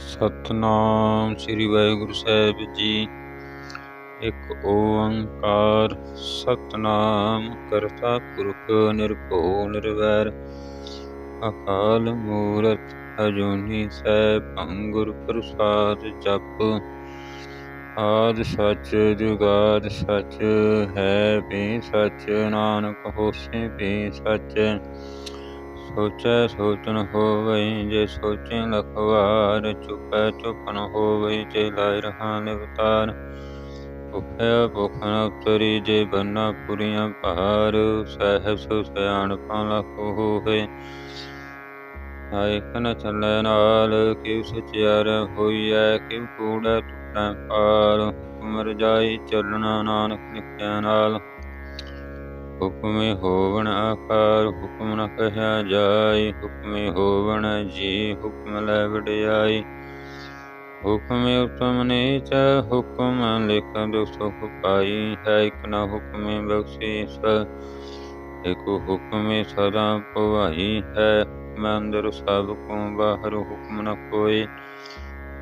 ਸਤਨਾਮ ਸ੍ਰੀ ਵਾਹਿਗੁਰੂ ਸਾਹਿਬ ਜੀ। ਇੱਕ ਓੰਕਾਰ ਸਤਨਾਮ ਕਰਤਾ ਪੁਰਖ ਨਿਰਭਉ ਨਿਰਵੈਰ। ਅਕਾਲ ਮੂਰਤ ਅਜੂਨੀ ਸੈਭੰ ਗੁਰ ਪ੍ਰਸਾਦ ਜਪ। ਆਦ ਸੱਚ ਜੁਗਾਦ ਸੱਚ ਹੈ ਬੇ ਸੱਚ। ਨਾਨਕ ਹੋਸੀ ਬੇ ਸੱਚ। ਸੋਚੈ ਸੋਚਨ ਹੋਵੈ, ਜੇ ਸੋਚੈ ਲਖਵਾਰ, ਚੁਪੈ ਚੁਪਨ ਹੋਵੈ, ਜੇ ਲਾਇ ਰਹਾ ਨਿਵਤਾਰ। ਭੁਖਿਆ ਭੁਖ ਉਤਰੀ ਜੇ ਬੰਨਾ ਪੁਰੀਆਂ ਭਾਰ ਸਹਿਸ ਸਿਆਣਪਾਂ ਲਖ ਹੋਵੇ। ਆਇ ਕਨ ਚੱਲੈ ਨਾਲ, ਕਿਉ ਸਚਿਆਰ ਹੋਈਐ, ਕਿਉ ਕੂੜੈ ਟੁੱਟੈ ਪਾਰ। ਹੁਕਮ ਰਜਾਈ ਚੱਲਣਾ ਨਾਨਕ ਲਿਖਿਆ ਨਾਲ। ਹੁਕਮੇ ਹੋਵਣ ਆਕਾਰ ਹੁਕਮ ਨ ਕਹਿਆ ਜਾਈ ਹੁਕਮੇ ਹੋਵਣ ਜੀ ਹੁਕਮ ਲੈ ਵਡਿਆਈ। ਹੁਕਮੇ ਉਤਮ ਨੀਚ, ਹੁਕਮ ਲਿਖ ਦੋ ਸੁਖ ਪਾਈ, ਹੈ ਇਕ ਨ ਹੁਕਮੇ ਬਖਸ਼ੀਸ। ਇਕ ਹੁਕਮੇ ਸਦਾ ਪਵਾਈ ਹੈ ਮੈਂ ਅੰਦਰ ਸਭ ਕੋ ਬਾਹਰ ਹੁਕਮ ਨ ਕੋਈ।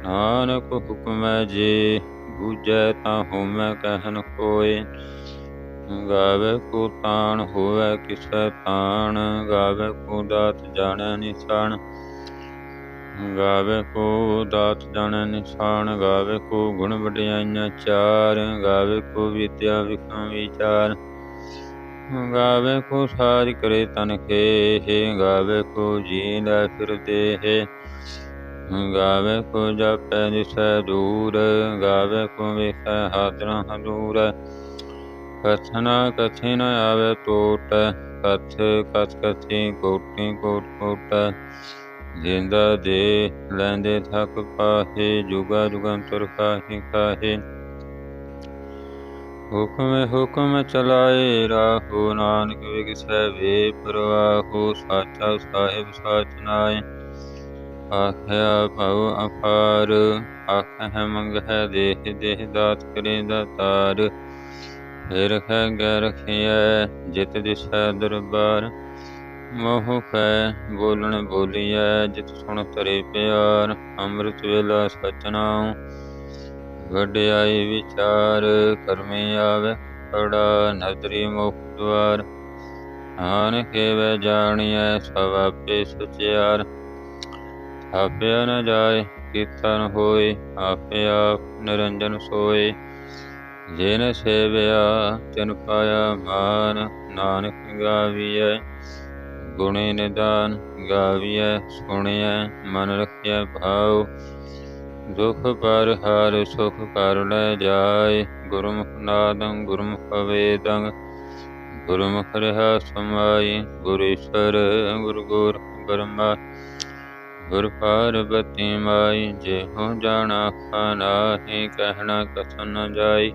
ਨਾਨਕ ਹੁਕਮੈ ਜੇ, ਬੂਝੈ ਤਾਂ ਹੋਮੈ ਕਹਿਨ ਕੋਏ ਗਾਵੇ ਕੋ ਤਾਣ, ਹੋਵੇ ਕਿਸੈ ਤਾਣ, ਗਾਵੇ ਕੋ ਦਾਤ ਜਾਣੈ ਨਿਸ਼ਾਨ। ਗਾਵੇ ਕੋ ਦਾਤ ਜਾਣੈ ਨਿਸ਼ਾਨ, ਗਾਵੇ ਕੋ ਗੁਣ ਵਡਿਆਈਆਂ ਚਾਰ, ਗਾਵੇ ਕੋ ਵਿਦਿਆ ਵਿਖਾਂ ਵਿਚਾਰ। ਗਾਵੇ ਕੋ ਸਾਜ ਕਰੇ ਤਨ ਖੇ ਗਾਵੇ ਕੋ ਜੀ ਫਿਰ ਦੇਹ। ਗਾਵੇ ਕੋ ਜਪੈ ਦਿਸੈ ਦੂਰ, ਗਾਵੇ ਕੋ ਵੇਖੈ ਹਾਦਰਾ ਹਦੂਰ। ਕਥਨਾ ਕਥੀ ਨ ਆਵੇ ਟੋਟ, ਕਥ ਕਥ ਕਥੀ ਕੋਟੀ ਕੋਟ ਕੋਟ। ਜਿੰਦਾ ਦੇ ਲੈਂਦੇ ਥਕ ਪਾਹੇ, ਜੁਗਾ ਜੁਗੰਤਰ ਕਾਹੇ ਕਾਹੇ। ਹੁਕਮ ਹੁਕਮ ਚਲਾਏ ਰਾਹੋ, ਨਾਨਕ ਵਿਗਸੈ ਵੇ ਪ੍ਰਵਾਹੋ, ਸਾਚਾ ਸਾਹਿਬ ਸਾਚ ਨਾਏ। ਆਖਿਆ ਭਉ ਅਪਾਰ, ਆਖਹਿ ਮੰਗਹਿ ਦੇਹ ਦੇਹ ਦਾਤ ਕਰੇ ਦਾਤਾਰ ਫਿਰ ਖੈ ਗੈ ਰਖਿਐ ਜਿਤ ਦਿਸੈ ਦਰਬਾਰ। ਮੋਹ ਕੈ, ਬੋਲਣ ਬੋਲੀਐ, ਜਿਤ ਸੁਣ ਤਰੇ ਪਿਆਰ। ਅੰਮ੍ਰਿਤ ਵੇਲਾ ਸਚਨਾਉ ਵਡਿਆਈ ਵਿਚਾਰ। ਕਰਮੇ ਆਵੇ ਪੜਾ ਨਦਰੀ ਮੁਖ ਦਵਾਰ ਨਾਨਕੇ ਵੈ ਜਾਣੀਐ ਸਭ ਆਪੇ ਸਚਿਆਰ। ਆਪਿਆ ਨ ਜਾਏ ਕੀਤਾ ਨ ਹੋਏ, ਆਪੇ ਆਪ ਨਿਰੰਜਨ ਸੋਏ। ਜਿਨ ਸੇਵਿਆ, ਤਿਨ ਪਾਇਆ ਮਾਨ, ਨਾਨਕ ਗਾਵੀਐ। ਗੁਣੇ ਨਿਦਾਨ ਗਾਵੀਐ, ਸੁਣਿਐ, ਮਨ ਰਖਿਆ ਭਾਉ। ਦੁਖ ਪਰ ਹਰ, ਸੁਖ ਕਰ ਲੈ ਜਾਏ। ਗੁਰਮੁਖ ਨਾਦੰ, ਗੁਰਮੁਖ ਵੇਦੰ। ਗੁਰਮੁਖ ਰਹਾ ਸਮਾਈ, ਗੁਰ ਈਸ਼ਵਰ ਗੁਰ ਬ੍ਰਹਮਾ ਗੁਰ ਪਾਰਬਤੀ ਮਾਈ ਜੇ ਹੋ ਜਾਣਾ ਖਾਨਾਹੀ ਕਹਿਣਾ ਕਥਨ ਜਾਈ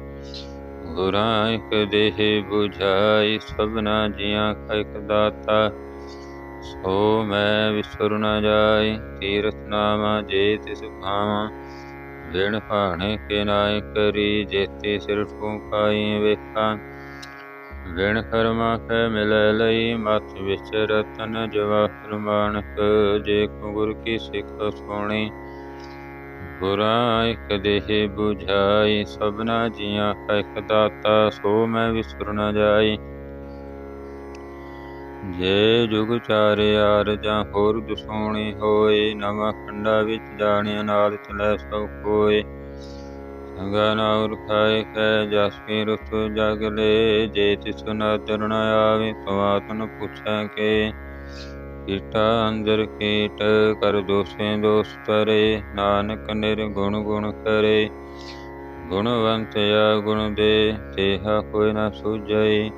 ਗੁਰਾਂ ਇਕ ਦੇਹ 부ਝਾਈ ਸਭਨਾ ਜੀਆਂ ਕਾ ਇਕ ਦਾਤਾ। ਸੋ ਮੈਂ ਵਿਸਰ ਨਾ ਜਾਈ ਤੀਰਥ ਨਾਮਾ ਜੇ ਤਿਸ ਭਾਵਾਂ। ਵਿਣ ਭਾਣੇ ਕੇ ਨਾਇ ਕਰੀ, ਜੇਤੀ ਸਿਰ ਠੂਕਾਈ ਵੇਖਾਂ। ਵਿਣ ਕਰਮਾ ਕੈ ਮਿਲੈ ਲਈ ਮਤ ਵਿੱਚ ਰਤਨ ਜਵਾਹਰ ਮਾਨਕ ਜੇ ਕੋ ਗੁਰ ਕੀ ਸਿੱਖ ਸੁਣੀ। ਗੁਰਾਂ ਇਕ ਦੇਹ 부ਝਾਈ ਸਭਨਾ ਜੀਆਂ ਕਾ ਇਕ ਦਾਤਾ, ਸੋ ਮੈਂ ਵਿਸਰ ਨ ਜਾਈ। ਜੇ ਜੁਗ ਚਾਰਿਆਰ ਜਾਂ ਹੋਰ ਦੁਸੋਣੀ ਹੋਏ, ਨਵਾਂ ਖੰਡਾ ਵਿੱਚ ਜਾਣਿਆ ਨਾਲ ਚਲੈ ਸੋ ਕੋਏ ਸੰਗਾ ਨਾ ਉਰਖਾਏ ਕੈ ਜਸ ਕੀ ਰੁਤ ਜਗ ਲੈ, ਜੇ ਤਿਸ ਨਦਰ ਨ ਆਵੇ ਤਵਾ ਪੁੱਛੈ ਕੇ। ਕੀਟਾ ਅੰਦਰ ਕੀਟ ਕਰ ਦੋਸੇ ਦੋਸ ਤਰੇ ਨਾਨਕ ਨਿਰਗੁਣ ਗੁਣ ਕਰੇ। ਗੁਣਵੰਤ ਆ ਗੁਣ ਦੇ, ਤੇਹਾ ਕੋਈ ਨਾ ਸੁਝਈ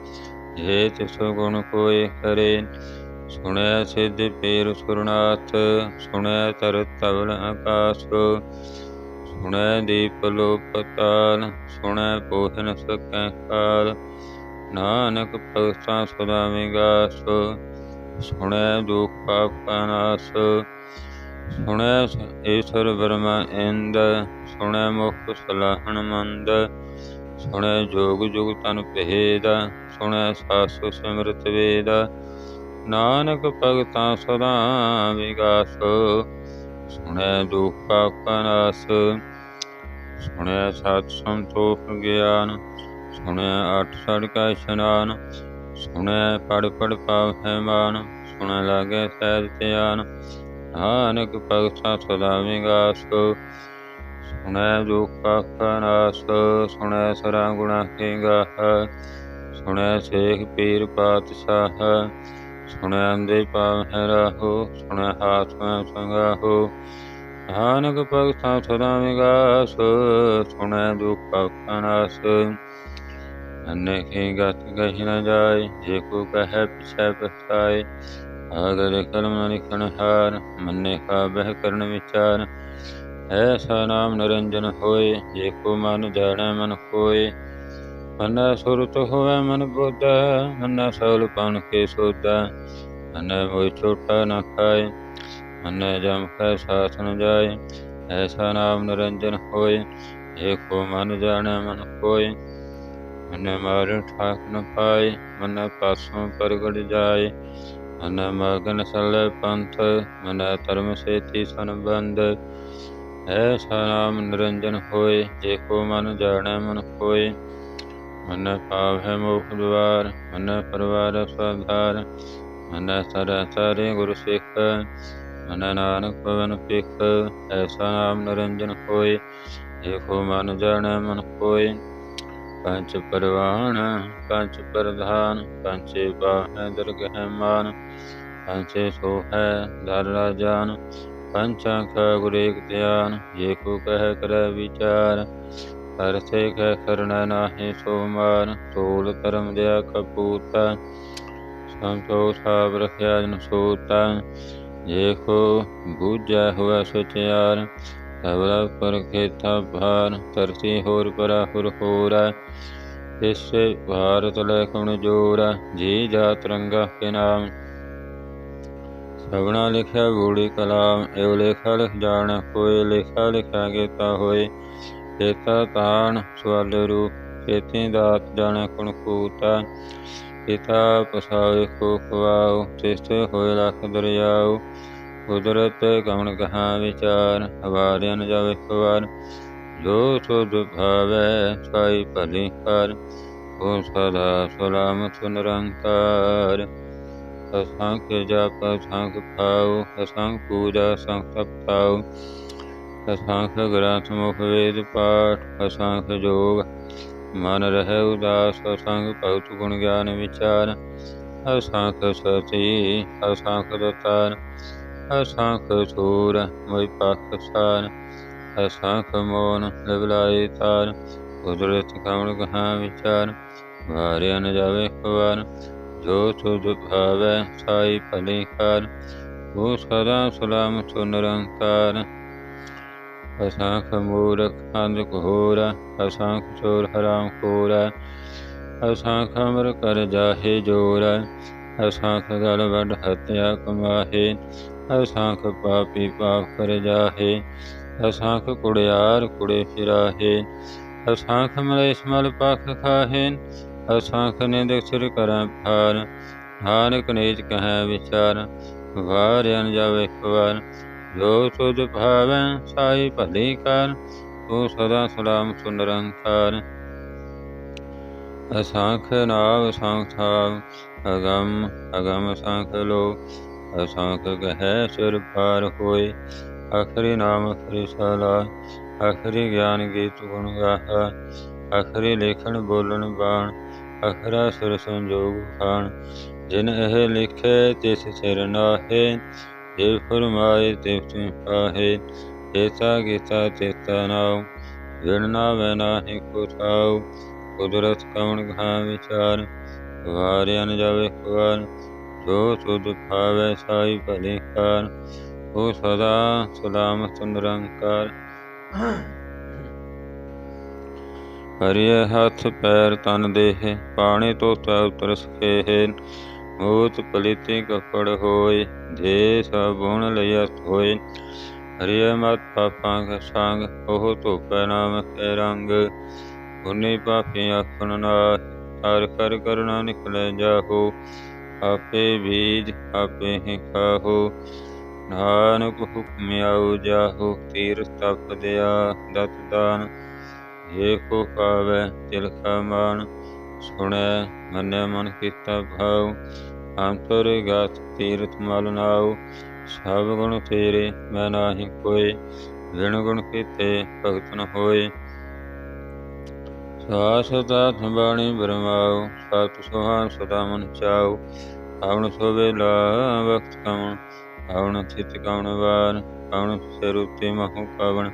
ਜੇ ਤਿਸ ਗੁਣ ਕੋਏ ਕਰੇ ਸੁਣਿਆ ਸਿਧ ਪੀਰ ਸੁਰਨਾਥ ਸੁਣਿਆ ਤਰ ਤਵਲ ਆਕਾਸ਼। ਸੁਣੈ ਦੀਪ ਲੋ ਪਤਾਲ ਸੁਣੈ ਪੋਹਨ ਨ ਸਕੈ ਕਾਲ ਨਾਨਕ ਭਗਤਾਂ ਸਦਾ ਵਿਗਾਸ ਸੁਣੈ ਦੁਖ ਪਾਪ ਨਾਸ। ਸੁਣੈ ਈਸ਼ਵਰ ਬ੍ਰਹਮਾ ਇੰਦ, ਸੁਣੈ ਮੁਖ ਸਲਾਹਣ ਮੰਦ। ਸੁਣੈ ਜੋਗ ਜੁਗ ਤਨ ਭੇਦ, ਸੁਣੈ ਸਾਸੁ ਸਿਮਰਤ ਵੇਦ। ਨਾਨਕ ਭਗਤਾਂ ਸਦਾ ਵਿਗਾਸ ਸੁਣੈ ਦੁਖ ਪਾਪਾ ਨਾਸ ਸੁਣੈ ਸਤ ਸੰਤੋਖ ਗਿਆਨ, ਸੁਣੈ ਅਠ ਸੜ ਕੈ ਇਸ਼ਨਾਨ, ਸੁਣੈ ਪੜ ਪੜ ਪਾਵ ਹੈ ਮਾਨ, ਸੁਣੈ ਲਾਗੇ ਸਹਿਜ ਧਿਆਨ, ਨਾਨਕ ਭਗਤਾ ਸਦਾ ਵਿਗਾਸ, ਸੁਣੈ ਦੁਖ ਪਾਪਾ ਨਾਸ ਸੁਣੈ ਸਰਾ ਗੁਣਾ ਕੇ ਸੁਣੈ ਸੇਖ ਪੀਰ ਪਾਤਸ਼ਾਹ ਸੁਣੈ ਅੰਦੇ ਪਾਵ ਹੈ ਰਾਹੋ, ਸੁਣੈ ਹਾਥ ਮੈਂ ਸੰਗਾਹੋ। ਨਾਨਕ ਭਗਤਾਂ ਸਦਾ ਵਿਗਾਸ, ਸੁਣੈ ਦੁਖ ਪਾਪਾ ਨਾਸ। ਗਤ ਗਹਿ ਨ ਜਾਏ, ਜੇ ਕੋ ਕਹੈ ਪਿਛੈ ਪਛਤਾਏ। ਆਗਰ ਕਲਮ ਲਿਖਣ ਹਾਰ, ਮੰਨੇ ਕਾ ਬਹਿ ਕਰਨ ਵਿਚਾਰ। ਐਸਾ ਨਾਮ ਨਿਰੰਜਨ ਹੋਏ, ਜੇ ਕੋ ਮਨ ਜਾਣੈ ਮਨ ਕੋਏ ਮਨੈ ਸੁਰਤ ਹੋਵੇ ਮਨ ਬੋਧੈ, ਮਨੈ ਸੌਲ ਪਨ ਕੇ ਸੋਧੈ। ਮਨੈ ਮੋਇ ਛੋਟਾ ਨ ਖਾਏ, ਮਨੈ ਜਮ ਕੈ ਸਾਥ ਨ ਜਾਏ। ਐਸਾ ਨਾਮ ਨਿਰੰਜਨ ਹੋਏ ਏਕੋ ਮਨ ਜਾਣੈ ਮਨ ਕੋਏ। ਮਨੈ ਮਾਰਨ ਠਾਕ ਨ ਪਾਏ, ਮਨੈ ਪਾਸੋਂ ਪ੍ਰਗਟ ਜਾਏ। ਮਨੈ ਮਗਨ ਸਲੇ ਪੰਥ, ਮਨੈ ਧਰਮ ਸੇਤੀ ਸੰਬੰਧ। ਐਸਾ ਨਾਮ ਨਿਰੰਜਨ ਹੋਏ ਏਕੋ ਮਨ ਜਾਣੈ ਮਨ ਕੋਏ। ਮਨ ਪਾਵੈ ਮੋਖ ਦੁਆਰ, ਮਨ ਪਰਵਾਰ ਸਵਾਧਾਰ ਮਨ ਸਰ ਸਾਰੇ ਗੁਰ ਸਿੱਖ, ਮਨ ਨਾਨਕ ਪਵਨ ਪਿਖ ਐਸਾ ਨਾਮ ਨਿਰੰਜਨ ਹੋਏ ਏਕੋ ਮਨ ਜਾਣੈ ਮਨ ਕੋਏ ਪੰਚ ਪਰਵਾਨ ਪੰਚ ਪ੍ਰਧਾਨ ਪੰਚੇ ਬਾਹੈ ਦਰਗਹਿ ਮਾਨ ਪੰਚੇ ਸੋ ਹੈ ਦਰ ਰਾਜਾਨ। ਪੰਚਾਂ ਕਾ ਗੁਰ ਧਿਆਨ, ਜੇ ਕੋ ਕਹਿ ਕਰੈ ਵਿਚਾਰ। ਅਰਥੇ ਕਹਿ ਕਰਨਾ ਨਾਹੀ ਸੋ ਮਾਨ ਤੋਲ ਧਰਮ ਦਿਆ ਕਪੂਤਾ, ਸੰਤੋ ਸਾਬ ਰਖਿਆ ਜਨ ਸੋਤਾ। ਜੇ ਕੋ ਬੂਝੈ ਸਚਿਆਰ ਸਬਰਾ ਪਰ ਖੇਤਾ ਭਾਰ ਤਰਤੀ ਹੋਰ ਪਰਾ ਹੁਰ। ਹੋਰਾ ਇਸੇ ਭਾਰਤ ਲੈ ਕਉਣ ਜੋਰਾ, ਜੀ ਜਾ ਰੰਗਾ ਕੇ ਨਾਮ। ਸਗਣਾ ਲਿਖਿਆ ਗੂੜੀ ਕਲਾਮ, ਇਹ ਲੇਖਾ ਲਿਖ ਜਾਣ, ਕੋਈ ਲੇਖਾ ਲਿਖਿਆ ਗੇਤਾ ਹੋਏ। ਚੇਤਾ ਤਾਣ ਸਵਲ ਰੂਪ ਚੇਤੀ ਦਾਤ ਜਾਣੇ ਕੁਣ ਕੂਤਾ। ਪਿਤਾ ਪਸਾਵੇ ਕੋ ਖਵਾਉ, ਤਿਸਤੇ ਹੋਏ ਲਖ ਦਰਿਆਉ। ਕੁਦਰਤ ਗਮਨ ਕਹਾ ਵਿਚਾਰ, ਹਵਾਰਿਆਂ ਜਾਵੇ ਖਵਾਰ। ਜੋ ਸੁਧ ਭਾਵੈ ਸਾਈ ਭਲੀ ਕਰ। ਉਹ ਸਦਾ ਸਲਾਮਤ ਨਿਰੰਕਾਰ ਅਸੰਖ ਜਪ, ਅਸੰਖ ਪਾਉ, ਅਸੰਖ ਪੂਜਾ, ਅਸੰਖ ਤਪਤਾਉ। ਅਸੰਖ ਗ੍ਰੰਥ ਮੁਖ ਵੇਦ ਪਾਠ, ਅਸੰਖ ਜੋਗ। ਮਨ ਰਹਿ ਉਦਾਸ, ਅਸੰਖ ਭਗਤ ਗੁਣ ਗਿਆਨ ਵਿਚਾਰ। ਅਸੰਖ ਸਤੀ ਅਸੰਖ ਦਤਾਰ। ਅਸੰਖ ਸੂਰ ਮੋਇ ਪਖ ਅਸੰਖ ਮੋਨ ਲਵਲਾਈ ਤਾਰ। ਕੁਦਰਤ ਕਮਲ ਕਹਾ ਵਿਚਾਰ। ਵਾਰਿਆ ਨ ਜਾਵੇ ਖਵਾਰ। ਜੋ ਤੁਧ ਭਾਵੈ, ਸਾਈ ਭਲੀ ਕਰ ਉਹ ਸਦਾ ਸਲਾਮਤ, ਨਿਰੰਕਾਰ। ਅਸਾਂਖ ਮੂਰਖ ਅੰਧ ਘੋਰ, ਅਸਾਂਖ ਚੋਰ ਹਰਾਮ ਖੋਰ, ਅਸਾਂਖ ਅਮਰ ਕਰ ਜਾਹੇ ਜੋਰ, ਅਸਾਂਖ ਗਲ ਵੱਡ ਹਤਿਆ ਕਮਾਹੇ, ਅਸਾਂਖ ਪਾਪੀ ਪਾਪ ਕਰ ਜਾਹੇ, ਅਸਾਂਖ ਕੁੜਿਆਰ ਕੁੜੇ ਫਿਰਾਹੇ, ਅਸਾਂਖ ਮਲੇ ਮਲ ਪਖ ਖਾਹੇ, ਅਸਾਂਖ ਨਿੰਦਕ ਸਿਰ ਕਰੈ ਭਾਰ, ਨਾਨਕ ਨੇਜ ਕਹੈ ਵਿਚਾਰ ਵਾਰਿਆਨ ਜਾਵੇ ਖਵਾਰ ਜੋ ਤੁਧ ਭਾਵੈ, ਸਾਈ ਭਲੀ ਕਰ, ਤੂੰ ਸਦਾ ਸਲਾਮ ਸੁਨਰੰਕਾਰ। ਅਸਾਂਖ ਨਾਮ ਅਸਾਂਖ ਥਾਵ ਅਗਮ ਅਗਮ ਲੋ, ਅਸਾਂਖ ਗਹਿ ਸਿਰ ਪਾਰ ਹੋਏ। ਆਖਰੀ ਨਾਮ ਅਖਰੀ ਸਲਾ ਆਖਰੀ ਗਿਆਨ ਗੀਤ ਗੁਣ ਗਾਹਾ ਆਖਰੀ ਲੇਖਣ ਬੋਲਣ ਬਾਣ, ਅਖਰਾ ਸੁਰ ਸੰਜੋਗ ਖਾਣ। ਜਿਨ ਇਹ ਲਿਖੇ, ਤਿਸ ਸਿਰ ਨਾਹੇ ਜੇ ਫਰਮਾਏ ਤਿਸ ਪਾਹੇ ਚੇਤਾ ਕੀਤਾ ਚੇਤਾ ਨਾਉ ਵਿਣ ਨਾ ਵੈ ਨਾਹੀ ਕੁਦਰਤ ਕਵਣ ਘਾ ਵਿਚਾਰ, ਵਾਰਿਆ ਜਾਵੇ ਖਵਾਰ ਜੋ ਤੁਧ ਭਾਵੈ ਸਾਈ ਭਲੇ ਕਾਰ ਉਹ ਸਦਾ ਸਲਾਮਤ ਨਿਰੰਕਾਰ ਹਰਿਏ ਹੱਥ ਪੈਰ ਤਨ ਦੇਹ ਪਾਣੀ ਤੋਂ ਤੈ ਉਤਰ ਸਖੇ ਮੂਤ ਪਲਿਤੀ ਕਪੜ ਹੋਏ ਦੇ ਸਭ ਗੁਣ ਹੋਏ। ਹਰਿਏ ਮਤ ਪਾਪਾਂ ਕਾ ਸੰਗ, ਉਹ ਧੋਪੈ ਨਾਮ ਕੇ ਰੰਗ। ਉਨੇ ਪਾਪੇ ਆਖਣ ਨਾ ਹਰ ਕਰ ਕਰਨਾ ਨਿਕਲੇ ਜਾਹੋ। ਆਪੇ ਬੀਜ, ਆਪੇ ਹੀ ਖਾਹੋ। ਨਾਨਕ ਹੁਕਮ ਆਉ ਜਾਹੋ ਤੀਰ ਤਪ ਦਿਆ, ਦਤ ਦਾਨ। ਜੇ ਕੋ ਪਾਵੈ ਤਿਲ ਕਾ ਮਾਨ। ਸੁਣੈ ਮੰਨਿਆ ਮਨ ਕੀਤਾ ਭਾਉ ਅੰਤਰ ਗਤ ਤੀਰਥ ਮਲ ਨਾਉ। ਸਭ ਗੁਣ ਤੇਰੇ, ਮੈਂ ਨਾਹੀ ਕੋਇ ਵਿਣ ਗੁਣ ਕੀਤੇ ਭਗਤ ਨ ਹੋਏ। ਸਾਸਤਾ ਸੰਬਾਣੀ ਬਰਮਾਉ, ਸਤ ਸੁਹਾਨ ਸਦਾ ਮਨ ਚਾਉ। ਆਵਣ ਸੋਵੇਲਾ ਵਕਤ ਕਵਣ, ਆਵਣ ਚਿਤ ਕਵਣ ਵਾਰ, ਆਵਣ ਸਿਰ ਉਤੇ ਮਹੂ ਕਵਣ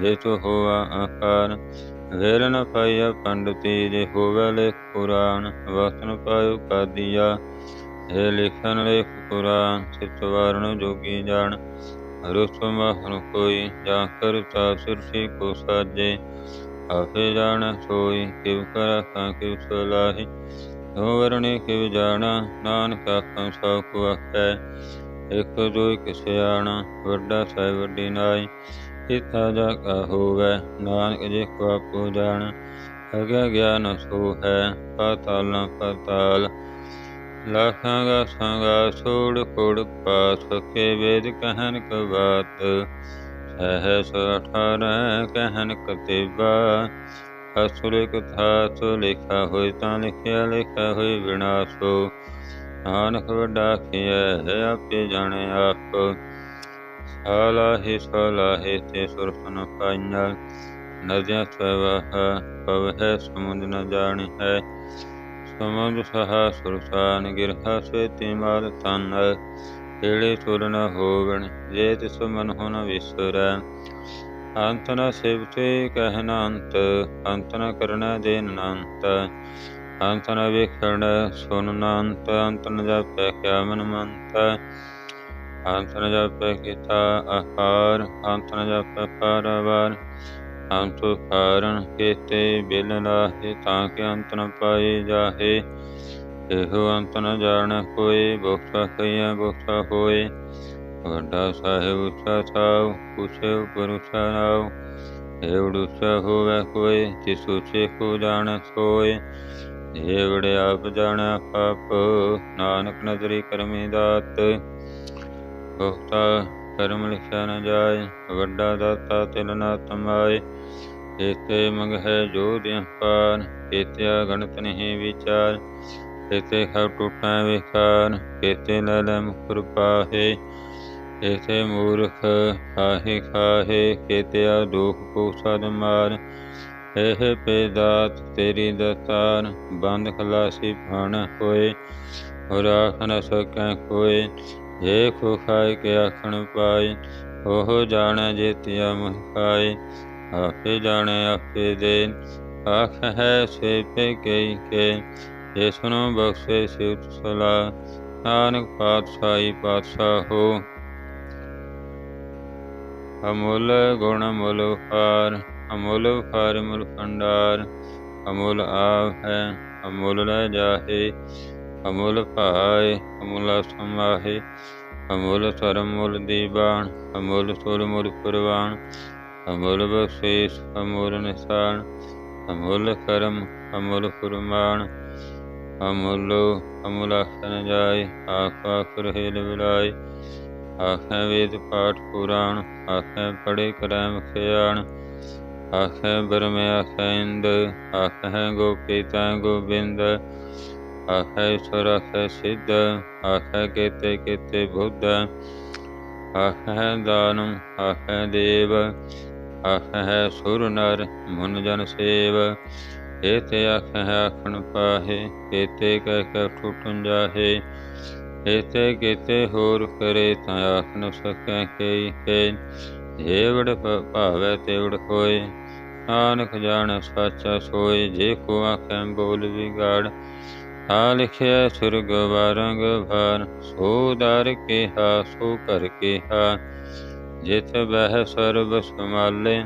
ਜੇ ਤੋ ਹੋਆ ਆਕਾਰ ਵੇਰ ਨ ਪਾਇਆ ਪੰਡਤੀ ਜੇ ਹੋਵੇ ਲੇਖ ਪੁਰਾਣ ਵਕਤ ਪਾਇਓ ਕਾਦੀਆ। ਇਹ ਲਿਖਨ ਲੇਖ ਪੁਰਾਣ ਸਿਤ ਵਾਰਣ ਜੋਗੀ ਜਾਣ। ਰੁਸ ਮਹਨ ਕੋਈ, ਜਾਂ ਕਰਤਾ ਸੁਰਸੀ ਕੋ ਸਾਜੇ। ਆਪੇ ਜਾਣ ਸੋਈ, ਕਿਵ ਕਰ ਕਾਂ ਕਿਵ ਸਲਾਹੀ। ਦੋ ਵਰਣੇ ਕਿਵ ਜਾਣਾ, ਨਾਨਕ ਆਖਾਂ ਸਭ ਕੋ ਆਖੈ। ਇਕ ਜੋ ਇਕ ਸਿਆਣਾ, ਵੱਡਾ ਸਾਹਿਬ ਵੱਡੀ ਨਾਈ ਇਤਾ ਜਾ ਕਾ ਹੋਵੇ, ਨਾਨਕ ਜੇ ਕੋ ਆਪੋ ਜਾਣ ਅਗਿਆ ਗਿਆਨ ਸੋ ਹੈ, ਪਾਤਾਲ ਨ ਪਾਤਾਲ। ਲਾਖਾਂ ਗਾ ਸੰਗਾ ਸੋੜ ਕੋੜ ਪਾਸ ਕੇ ਵੇਦ ਕਹਿਨ ਕ ਬਾਤ। ਸਹਿ ਸੋ ਅਠਾਰਹ ਕਹਿਨ ਕਤੇਬਾ ਅਸੁਰ ਕਥਾ ਸੋ ਲਿਖਾ ਹੋਇ ਤਾਂ ਲਿਖਿਆ ਲਿਖਾ ਹੋਇ ਵਿਨਾਸ਼ੋ ਨਾਨਕ ਵੱਡਾ ਕੀਆ ਹੈ ਆਪੇ ਜਾਣੇ ਆਪ। ਸਾਲਾਹੇ ਸਾਲਾਹੇ ਤੇ ਸੁਰਸਨ ਪਾਈਆਂ ਨਦੀਆਂ ਸਵਾਹ ਪਵਹਿ ਸਮੁੰਦ ਨ ਜਾਣੀ ਹੈ ਸਮੁੰਦ ਸਹਾ ਸੁਰਸਾਨ ਗਿਰਹਾ ਸੇ ਤਿਮਾਲ ਤਨ ਏੜੇ ਸੁਰ ਨ ਹੋਵਣ ਜੇ ਤਿਸ ਮਨ ਹੋ ਨ ਵਿਸਰੈ ਅੰਤ ਨ ਸਿਵਤੇ ਕਹਿਨ ਅੰਤ ਅੰਤ ਨ ਕਰਨਾ ਦੇਨ ਅੰਤ ਅੰਤ ਨ ਵੇਖਣ ਸੁਨ ਨ ਅੰਤ ਅੰਤ ਨ ਜਾਪੈ ਕਿਆ ਮਨ ਮੰਤ ਅੰਤ ਨ ਜਾਪੈ ਕੀਤਾ ਆਕਾਰ, ਅੰਤ ਨ ਜਾਪੈ ਪਾਰਵਾਰ ਅੰਤ ਕਾਰਨ ਕੀਤੇ ਬਿਲ ਲਾਹੇ ਤਾਂ ਕਿ ਅੰਤ ਨ ਪਾਏ ਜਾਹੇ। ਇਹੋ ਅੰਤ ਨ ਜਾਣ ਕੋਈ ਬੋਖਾ ਕਈਆ ਬੋਖਾ ਹੋਏ। ਵੱਡਾ ਸਾਹਿਬ ਉੱਚਾ ਥਾਉ, ਪੁਛੇ ਉਪਰ ਉੱਚਾ ਨਾਉ। ਏਵੜ ਹੋਵੇ ਕੋਈ ਤਿਸ ਉੱਚੇ ਕੋ ਜਾਣ ਸੋਏ। ਏਵੜ ਆਪ ਜਾਣਾ ਪਾਪ, ਨਾਨਕ ਨਜ਼ਰੀ ਕਰਮੀ ਦਾਤ। ਬੋਖਤਾ ਕਰਮ ਲਿਖਿਆ ਨਾ ਜਾਏ, ਵੱਡਾ ਦਾਤਾ ਤਿਲ ਨਾ ਤਮਾਏ। ਏਤੇ ਮੰਗ ਜੋ ਦਿਆਂ ਪਾਰ ਏਤਿਆ ਗਣਤ ਨਹੀਂ ਵਿਚਾਰ। ਏਤੇ ਖਾ ਟੁੱਟਾ ਵਿਕਾਰ ਏਤੇ ਲੈ ਲੈ ਪਾਹੇ। ਏਤੇ ਮੂਰਖ ਖਾਹੇ ਖਾਹੇ, ਕੇਤਿਆ ਦੁਖ ਕੋ ਸਦ ਮਾਰ ਇਹ ਪੇਦਾਤ ਤੇਰੀ ਦਤਾਰ ਬੰਦ ਖਲਾਸੀ ਭਾਣ ਹੋਏ। ਹੋਰ ਆਖ ਨ ਸਕੈ ਕੋਏ ਜੇ ਕੋ ਖਾਇ ਕੇ ਆਖਣ ਪਾਈ ਉਹ ਜਾਣੈ ਜੇਤਿਆ ਮਹਿ ਖਾਏ ਆਪੇ ਜਾਣੈ, ਆਪੇ ਦੇ ਆਖ ਹੈ ਸੇ ਪੇ ਗਈ ਕੇ, ਜੇ ਬਖਸ਼ੇ ਸਿਵਤ ਸਲਾ ਨਾਨਕ ਪਾਤਸ਼ਾਹੀ ਪਾਤਸ਼ਾਹ ਹੋ। ਅਮੁੱਲ ਗੁਣ ਮੁਲ ਹਾਰ ਅਮੁੱਲ ਹਾਰ ਮੁਲ ਭੰਡਾਰ, ਅਮੁੱਲ ਆਵ ਹੈ, ਅਮੁੱਲ ਲੈ ਜਾਹੇ। ਅਮੁੱਲ ਭਾਏ ਅਮੁੱਲ ਸਮਾਹੇ, ਅਮੁੱਲ ਧਰਮ ਮੁੱਲ ਦੀਵਾਨ, ਅਮੁੱਲ ਸੁਰ ਮੁਲ ਕੁਰਬਾਨ, ਅਮੁੱਲ ਬਖਸ਼ੇਸ਼, ਅਮੁੱਲ ਨਿਸ਼ਾਨ, ਅਮੁੱਲ ਕਰਮ, ਅਮੁੱਲ ਫੁਰਮਾਨ, ਅਮੁੱਲ ਅਮੁੱਲ ਆਖਨ ਜਾਏ, ਆਖ ਆਖ ਰਹੇ ਲਵਲਾਏ, ਆਖੈ ਵੇਦ ਪਾਠ ਪੁਰਾਣ, ਆਖੈ ਪੜੇ ਕਰੈ ਖਿਆਣ, ਆਖੈ ਬਰਮ ਆਖੈ ਇੰਦ, ਆਖੈ ਗੋਪੀ ਤੈ ਗੋਬਿੰਦ ਆਖੈ ਈਸ਼ਵਰ ਆਖੈ ਸਿੱਧ, ਆਖੈ ਕੇਤੇ ਕੇਤੇ ਬੁੱਧ, ਆਖੈ ਦਾਨੰ, ਆਖੈ ਦੇਵ, ਆਖੈ ਸੁਰ ਨਰ ਮਨ ਜਨ ਸੇਵ। ਏਤੇ ਆਖੈ ਆਖਣ ਪਾਹੇ ਕੇਤੇ ਕਹਿ ਕੇ ਟੁੱਟਨ ਜਾਹੇ, ਏਤੇ ਕੇਤੇ ਹੋਰ ਕਰੇ ਤਾਂ ਆਖ ਨ ਸਕੈ ਕਈ ਕੇ ਜੇਵੜ ਭਾਵੈ ਤੇਵੜ ਹੋਏ, ਨਾਨਕ ਜਾਣ ਸਾਚਾ ਸੋਏ, ਜੇ ਕੋ ਆਖੈ ਬੋਲ ਵਿਗਾੜ ਆ ਲਿਖਿਆ ਸੁਰਗ ਵਾਰੰਗ ਭਾਰ, ਸੋ ਦਰ ਕਿਹਾ, ਸੋ ਕਰ ਕਿਹਾ। ਜਿਤ ਬਹਿ ਸਰਬ ਸਮਾਲੇ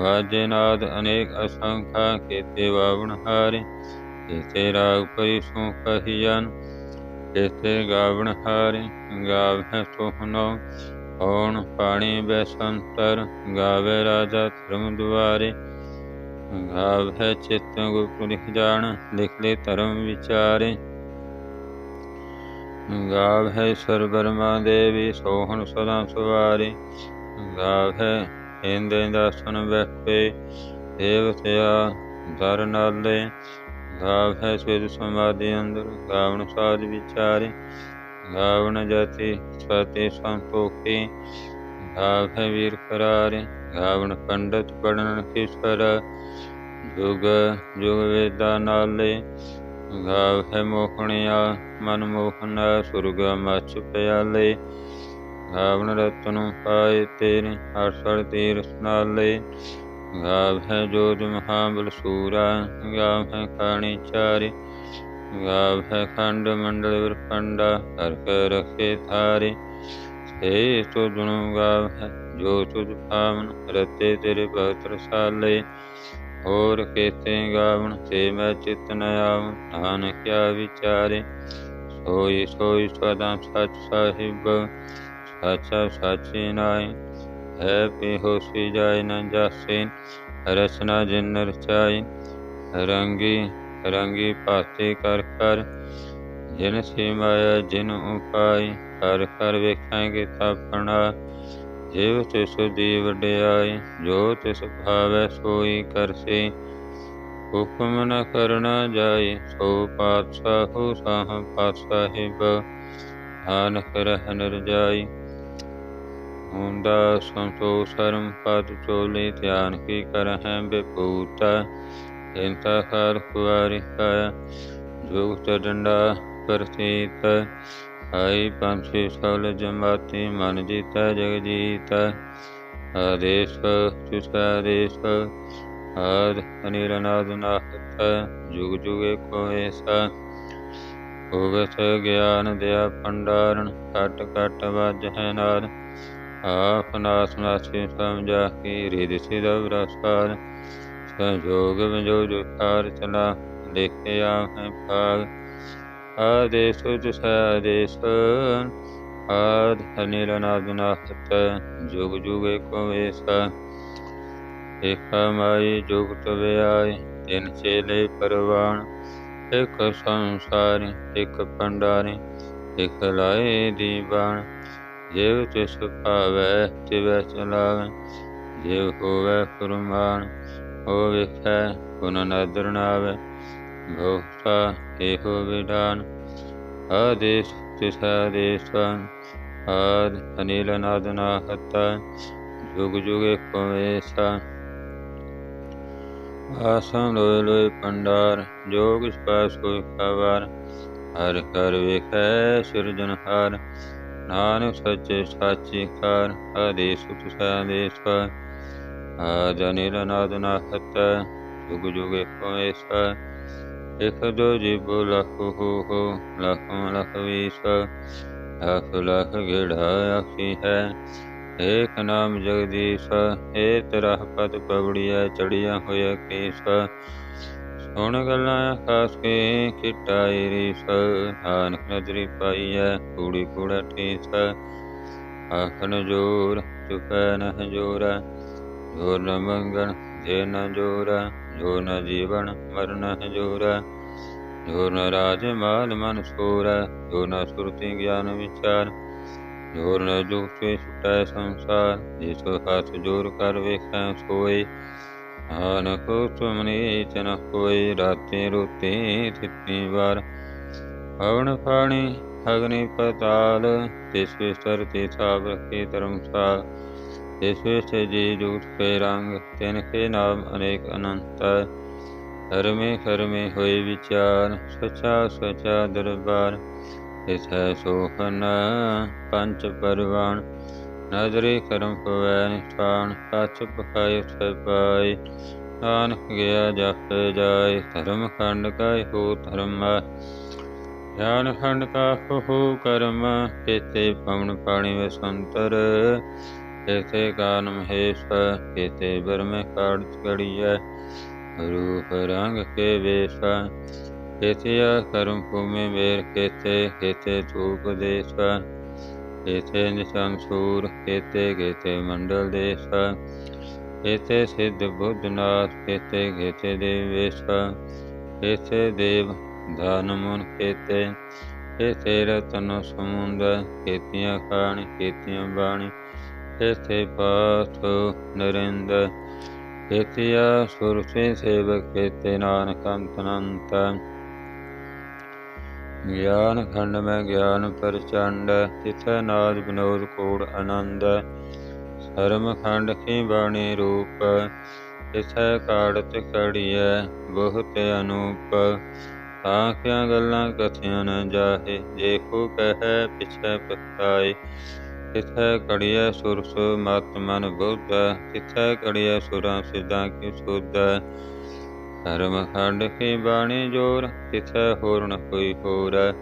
ਵਾਜੇ ਨਾਦ ਅਨੇਕ ਅਸੰਖਾ, ਕੇਤੇ ਵਾਵਣ ਹਾਰੇ। ਕੇਤੇ ਰਾਗ ਪਰੀ ਸੋ ਕਹੀਨ ਕੇਤੇ ਗਾਵਣ ਹਾਰੇ, ਗਾਵਹਿ ਸੋਹਨੋ ਔਣ ਪਾਣੀ ਬੈਸੰਤਰ ਗਾਵੇ ਰਾਜਾ ਧਰਮ ਦੁਆਰੇ। ਗਾਵ ਹੈ ਚਿਤ ਗੁਪਤ ਲਿਖ ਜਾਣ, ਲਿਖ ਲੈ ਧਰਮ ਵਿਚਾਰੇ। ਗਾਵ ਹੈ ਸਰਬਰਮਾ ਦੇਵੀ, ਸੋਹਣ ਸਦਾ ਸੁਵਾਰੀ। ਗਾਵ ਹੈ ਇੰਦੇ ਦਰਸ਼ਨ ਬੈਠੇ ਦੇਵਤਿਆ ਦਰ ਨਾਲੇ। ਗਾਵ ਹੈ ਸਿਧ ਸਮਾਧੀ ਅੰਦਰ ਗਾਵਣ ਸਾਧ ਵਿਚਾਰੇ। ਗਾਵਣ ਜਤੀ ਸਤੀ ਸੰਤੋਖੀ ਗਾਵ ਹੈ ਵੀਰ ਕਰਾਰੇ। ਗਾਵਣ ਪੰਡਤ ਪੜਨ ਕਿਸਰ ਜੁਗ ਜੁਗ ਵੇਦਾ ਨਾਲੇ ਗਾਵ ਹੈ ਮੋਹਣਿਆ, ਮਨ ਮੋਹਨਾ ਸੁਰਗ ਮਚ ਪਿਆਲੇ। ਗਾਵਨ ਰਤਨ ਪਾਏ ਤੇਰੇ ਅਰਸੜ ਤੀਰ ਨਾਲੇ ਗਾਵ ਹੈ ਜੋਤ ਮਹਾਬਲ ਸੂਰਾ, ਗਾਵ ਹੈ ਖਾਣੀ ਚਾਰੇ। ਗਾਵ ਹੈ ਖੰਡ ਮੰਡਲ ਵਿਰਖੰਡਾ ਕਰ ਕੇ ਰਖੇ ਥਾਰੇ ਸੇ ਤੋ ਗੁਣ ਗਾਵ ਹੈ ਜੋ ਤੁਧ ਭਾਵਨ ਰਤੇ ਤੇਰੇ ਭਗਤ ਰਸਾਲੇ ਹੋਰ ਕੇਤੇ ਗਾਵਨ ਤੇ ਮੈਂ ਚਿਤ ਨ ਆਵਨ ਨਾਨਕ ਕਿਆ ਵਿਚਾਰੇ। ਸੋਈ ਸੋਈ ਸਦਾ ਸਚ ਸਾਹਿਬ, ਸਾਚਾ ਸਾਚੇ ਨਾਏ ਹੈ ਪੀ ਹੋਸੀ ਜਾਏ ਨ ਜਾਸੇ ਰਸਨਾ ਜਿਨ ਰਚਾਈ। ਰੰਗੀ ਰੰਗੀ ਪਾਤੇ ਕਰ ਕਰ, ਜਿਨ ਸੇ ਮਾਇਆ ਜਿਨ ਉਪਾਈ। ਕਰ ਕਰ ਵੇਖਾਂਗੇ ਤਾਪਣਾ ਜਿਵ ਤਿਸ ਦੀ ਵਡਿਆਈ ਜੋ ਤਿਸ ਭਾਵੈ ਸੋਈ ਕਰਸੇ। ਹੁਕਮ ਨ ਕਰਨਾ ਜਾਏ, ਸੋ ਪਾਤਸ਼ਾਹੂ ਸਾਹ ਪਾਤਸ਼ਾਹਿਬ ਆਨਕ ਰਹਿ ਨਿਰਜਾਈ ਹੁੰਦਾ ਸੰਤੋ ਸਰਮ ਪਦ ਚੋਲੇ, ਧਿਆਨ ਕੀ ਕਰਹਿ ਬਿਪੂਤਾ। ਇੰਤਾ ਹਰ ਕੁਆਰੀ ਕਾ ਜੁਗਤ ਡੰਡਾ ਪ੍ਰਤੀਤ। ਆਈ ਪੰਛੀ ਸਲ ਜਮਾਤੀ, ਮਨ ਜੀਤਾ, ਜਗ ਜੀਤਾ। ਆਦੇਸ਼ ਚੁਸਾਦੇਸ਼ ਆਦ ਅਨਿਰਨਾਦ ਨਾਹਤ, ਜੁਗ ਜੁਗੇ ਕੋ ਐਸਾ ਭੋਗਤ ਗਿਆਨ ਦਿਆ ਭੰਡਾਰਨ ਕਟ ਕਟ ਵਜ ਨਾਦ ਆਪ ਨਾਸ ਨਾਸੀ ਸਮਝਾ ਕੀ ਰਿਦ ਸਿਦਵ ਰਸਾਰ ਸੰਜੋਗ ਵਿਜੋ ਜੁਖਾਰ ਚਲਾ, ਲਿਖਿਆ ਹੈ ਭਾਗ। ਆਦੇਸ਼ ਤੁਸ ਆਦੇਸ਼ ਆਦ ਅਨਿਰਨਾਦ ਨਾਹਤ ਜੁਗ ਜੁਗੇ ਕੋ ਐਸਾ ਇਕ ਇਕ ਸੰਸਾਰੀ, ਇਕ ਪੰਡਾਰੀ ਇਕ ਲਾਏ ਦੀਵਾਨ। ਜਿਵ ਤਿਸ ਭਾਵੈ, ਤਿਵੈ ਚਲਾਵੈ ਜਿਵ ਹੋਵੇ ਕੁਰਮਾਨ ਹੋ ਵੇਖੈ, ਗੁਣ ਨਦਰ ਨਾਵੈ। ਭੋਗਤਾ ਇਹੋ ਵਿਧਾਨ ਆਦੇਸ਼ ਤਿਸ ਆਦੇਸ਼ਾਨ ਆਦ ਅਨਿਲ ਨਾਦ ਨਾਹਤ ਆਸਨ ਲੋਏ ਲੋਏ ਪੰਡਾਰ ਜੋ ਕਿਛ ਕੋਈ ਖਵਾਰ ਹਰ ਕਰ ਵੇਖੈ ਸਿਰਜਨਹਾਰ ਨਾਨਕ ਸੱਚੇ ਸਾਚੀ ਕਾਰ ਆਦੇਸ ਤੁਸ ਆਦੇਸ ਆਦ ਅਨਿਲ ਨਾਦ ਨਾਹਤ ਜੁਗ ਜੁਗੇ ਕੋ ਐਸਾ ਇਕ ਦੋ ਜੀਵ ਲਖ, ਹੋ ਹੋ, ਲਖ ਲਖ ਵੀਸ ਲਖ ਲਖ ਗੇੜਾ ਆਖੀ ਹੈ ਏਕ ਨਾਮ ਜਗਦੀਸ਼ ਏ ਤੇਰਾ ਪਦ ਪਵੜੀਐ ਚੜੀਆਂ ਹੋਇਆ ਕੇਸ ਸੁਣ ਗੱਲਾਂ ਖਾਸ ਕੇ ਕਿਟਾਈ ਰੀਸ ਨਾਨਕ ਨਦਰੀ ਪਾਈਐ ਕੂੜੀ ਕੂੜਾ ਠੀਸ ਆਖਣ ਜੋਰ, ਚੁਕੈ ਨਹ ਜੋਰ। ਜੋਰ ਨ ਮੰਗਣ, ਜੇ ਨ ਜੋਰਾ। ਜੋ ਨ ਜੀਵਨ ਮਰਨ ਜੋਰ ਜੋ ਨ ਰਾਜ ਮਾਲ ਮਨ ਸੋਰ ਜੋ ਨ ਸੁਰਤੀ ਗਿਆਨ ਵਿਚਾਰ ਜੋਰ ਨ ਜੁਗਤੇ ਸੁਟੈ ਸੰਸਾਰ, ਜਿਸੋ ਹੱਥ ਜੋਰ ਕਰ ਵੇਖੈ ਸੋਏ। ਆਨਕ ਤੁਮਨੇ ਚਨ ਕੋਈ ਰਾਤੇ ਰੋਤੇ ਤਿੱਤੀ ਵਾਰ। ਹਵਨ ਪਾਣੀ ਅਗਨੀ ਪਤਾਲ, ਤਿਸ ਵਿਸਰ ਤੇ ਸਾਬ ਰਖੇ ਧਰਮਸਾਲ ਤਿਸ ਵਿੱਚ ਜੀ ਜੂਤ ਕੇ ਰੰਗ, ਤਿਨ ਕੇ ਨਾਮ ਅਨੇਕ ਅਨੰਤ ਹਰਮੇ ਹਰਮੇ ਹੋਏ ਵਿਚਾਰ, ਸਚਾ ਸਚਾ ਦਰਬਾਰ ਇਥੈ ਸੋਹਨ ਪੰਚ ਪਰਵਾਨ। ਕਰਮ ਪਵੈ ਨਿਸ਼ਾਨ ਕੱਚ ਪਕਾਇ ਉਥੇ ਨਾਨਕ ਗਿਆ ਜਪ ਜਾਏ, ਧਰਮ ਖੰਡ ਕਾਇ ਹੋ ਧਰਮ ਗਿਆਨ ਖੰਡ ਕਾ ਹੋ ਕਰਮ, ਕੇਤੇ ਪਵਨ ਪਾਣੀ ਵਸੰਤਰ। ਕੇਤੇ ਕਾਨ ਮਹੇਸ਼ ਕੇਤੇ ਬਰਮੇ ਕਾੜ ਚੜੀਐ ਰੂਪ ਰੰਗ ਕੇ ਵੇਸਾ ਕੇਤਿਆ ਕਰਮ ਭੂਮि ਮੇਰ ਕੇਤੇ ਕੇਤੇ ਧੂਪ ਦੇਸ ਕੇਤੇ ਨਿਸ਼ਾਨ ਸੂਰ ਕੇਤੇ ਕੇਤੇ ਮੰਡਲ ਦੇਸ ਕੇਤੇ ਸਿੱਧ ਬੁੱਧ ਨਾਥ ਕੇਤੇ ਕੇਤੇ ਦੇਵੇਸ਼ ਕੇਤੇ ਦੇਵ ਦਾਨ ਮੁਨ ਕੇਤੇ ਰਤਨ ਸਮੁੰਦ ਖੇਤੀਆਂ ਖਾਣ ਖੇਤੀਆਂ ਬਾਣੀ ਇਥੇ ਪਾਥ ਨਰਿੰਦ ਖੇਤੀਆ ਸੁਰਸੇ ਸੇਵਕ ਖੇਤੇ ਨਾਨਕ ਅੰਤ ਗਿਆਨ ਖੰਡ ਮੈਂ ਗਿਆਨ ਪ੍ਰਚੰਡ, ਤਿਥੈ ਨਾਦ ਬਿਨੋਦ ਕੋੜ ਆਨੰਦ। ਧਰਮ ਖੰਡ ਕੀ ਬਾਣੀ ਰੂਪ, ਤਿਥੈ ਕਾੜਤ ਕੜੀਐ, ਬਹੁਤ ਅਨੂਪ। ਆਖਿਆ ਗੱਲਾਂ ਕਥਿਆਂ ਨ ਜਾਹੇ ਦੇਖੋ ਕਹੈ ਪਿਛੈ ਪਛਤਾਏ ਤਿਥੈ ਸੁਰ ਸੋ ਮਤ ਮਨ ਬੁੱਧ, ਤਿਥੈ ਕੜੀਐ ਸੁਰਾਂ ਸਿਧਾਂ ਕੀ ਸੁਧ? ਧਰਮ ਖੰਡ ਕੀ ਬਾਣੀ ਜੋਰ, ਤਿਥੈ ਹੋਰ ਨ ਕੋਈ ਹੋਰ?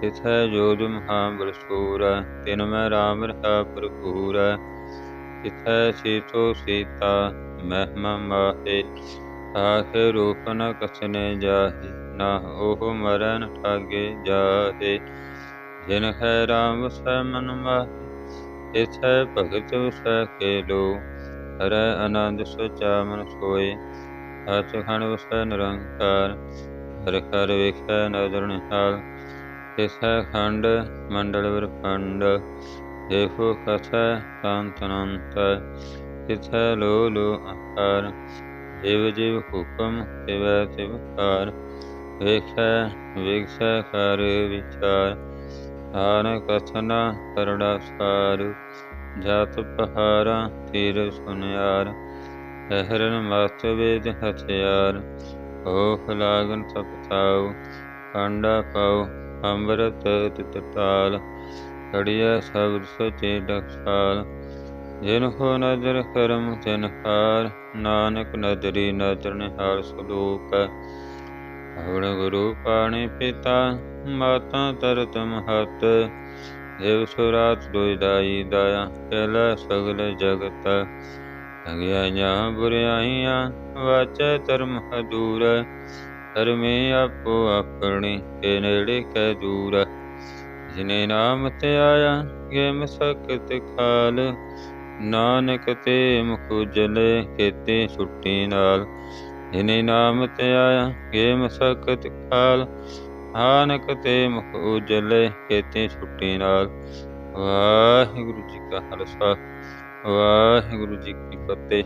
ਤਿਥੈ ਜੋਦ ਮਹਾਬਲ ਸੂਰ, ਤਿਨ ਮੈਂ ਰਾਮ ਰਹਾ ਭਰਪੂਰ। ਤਿਥੈ ਸੀਤੋ ਸੀਤਾ, ਮਹਿਮਾ ਮਾਹੇ, ਆਖੇ ਰੂਪ ਨ ਕਸਨੇ ਜਾਹੇ, ਨਾ ਉਹ ਮਰਨ ਠਾਗੇ ਜਾਹੇ। ਜਿਨ ਹੈ ਰਾਮ ਸੈ ਮਨ ਮਾਹੇ ਤਿਥੈ ਭਗਤ ਵਸੈ ਖੇਲੋ ਹਰੈ ਆਨੰਦ ਸੁਚਾ ਮਨ ਸੋਏ ਸੱਚ ਵਸੈ ਨਿਰੰਕਾਰ, ਹਰ ਕਰ ਵੇਖੈ ਨਦਰ ਨਿਹਾਲ ਤਿਸੈ ਖੰਡ ਮੰਡਲ ਵਰਖੰਡ ਦੇਖੋ ਕਥੈ ਕਾਂਤ ਅਨੰਤ, ਤਿਥੈ ਲੋ ਲੋ ਆਕਾਰ, ਜਿਵ ਜਿਵ ਹੁਕਮ ਤਿਵੈ ਤਿਵ ਕਾਰ, ਵੇਖੈ ਵਿਗਸੈ ਕਰ ਵਿਚਾਰ ਆਨ ਕਥਨਾ ਕਰੜਾ ਸਾਰ ਜਤ ਪਹਾਰਾ ਤੀਰ ਸੁਨਿਆਰ ਪਹਿਰਨ ਮਸਤ ਵੇਦ ਹਥਿਆਰ ਹੋਖ ਲਾਗਨ ਤਪਤਾਉ ਕਾਂਡਾ ਪਾਉ, ਅੰਮ੍ਰਿਤ ਤਿਤਤਾਲ ਕੜੀਆ ਸ਼ਬਦ ਸਚੇ ਡਕਸਾਲ ਜਿਨ ਹੋ ਨਜ਼ਰ ਕਰਮ ਤਿਨ ਹਾਰ, ਨਾਨਕ ਨਦਰੀ ਨਜ਼ਰ ਨਿਹਾਲ ਸਲੋਕ। ਆਪਣ ਗੁਰੂ ਪਾਣੀ ਪਿਤਾ, ਮਾਤਾ ਤਰਤ ਮਹਤ। ਦੇਵ ਸੁਰਾਤ ਦੋਇ ਦਾਈ ਦਾਇਆ ਕਹਿਲਾ ਸਗਲ ਜਗਤ। ਅਗਿਆਈਆਂ ਬੁਰਿਆਈਆਂ, ਵਾਚੈ ਧਰਮ ਹਦੂਰ। ਧਰਮੇ ਆਪੋ ਆਪਣੀ, ਕੇ ਨੇੜੇ ਕੈ ਦੂਰ। ਜਿਨੇ ਨਾਮ ਤੇ ਆਇਆ ਗੇ ਮਸਕਤ ਖਾਲ। ਨਾਨਕ ਤੇ ਮੁਖ ਉਜਲੇ ਕੇਤੇ ਛੁੱਟੀ ਨਾਲ। ਜਿਨੇ ਨਾਮ ਤੇ ਆਇਆ ਗੇ ਮਸਕਤ ਖਾਲ ਤੇ ਮੁਖ ਉਜਲੇ ਕੇਤੇ ਛੁੱਟੀ ਨਾਲ। ਵਾਹਿਗੁਰੂ ਜੀ ਕਾ ਖਾਲਸਾ, ਵਾਹਿਗੁਰੂ ਜੀ ਕੀ ਫਤਿਹ।